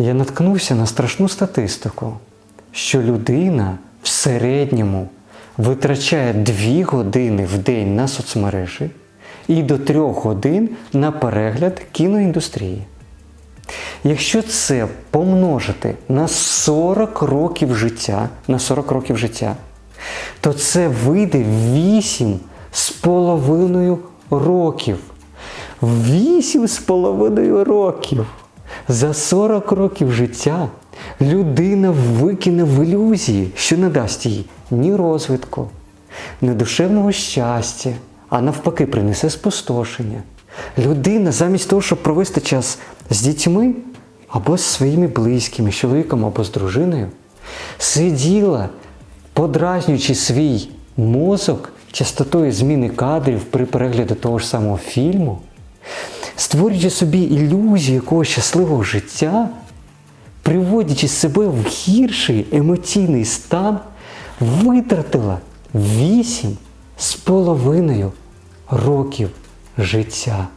я наткнувся на страшну статистику, що людина в середньому витрачає 2 години в день на соцмережі і до 3 годин на перегляд кіноіндустрії. Якщо це помножити на 40 років життя, на 40 років життя, то це вийде 8 з половиною років. 8 з половиною років. За 40 років життя людина викине в ілюзії, що не дасть їй ні розвитку, ні душевного щастя, а навпаки, принесе спустошення. Людина замість того, щоб провести час з дітьми або з своїми близькими, з чоловіком або з дружиною, сиділа, подразнюючи свій мозок частотою зміни кадрів при перегляді того ж самого фільму, створюючи собі ілюзію якогось щасливого життя, приводячи себе в гірший емоційний стан, витратила 8 з половиною років життя.